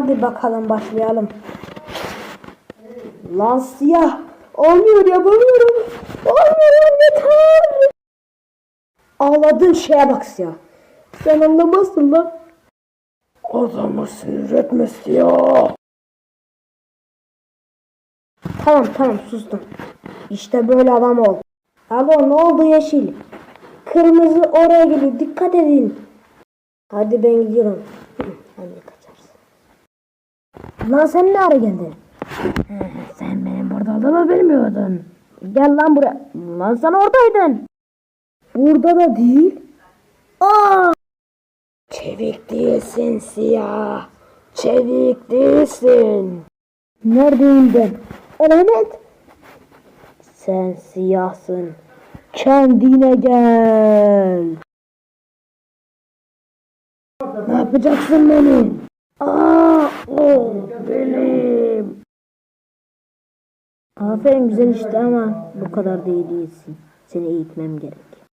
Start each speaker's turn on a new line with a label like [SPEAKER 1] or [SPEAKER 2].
[SPEAKER 1] Hadi bakalım başlayalım. Lan siyah. Olmuyor yapamıyorum. Olmuyor yeter. Ağladığın şeye bak siyah. Sen anlamazsın lan. Adamı sinir etme siyah. Tamam tamam sustum. İşte böyle adam ol. Alo ne oldu yeşil? Kırmızı oraya geliyor dikkat edin. Hadi ben gidiyorum. Hadi kaçarsın. Lan sen ne ara geldin? sen benim burada olduğumu bilmiyordun. Gel lan buraya. Lan sen oradaydın. Burada da değil. Aa! Çevik değilsin siyah. Çevik değilsin. Neredeyim ben? Evet. Sen siyahsın. Kendine gel. Ne yapacaksın beni? Aa, benim. Aferin güzel işte ama bu kadar değil değilsin. Seni eğitmem gerek.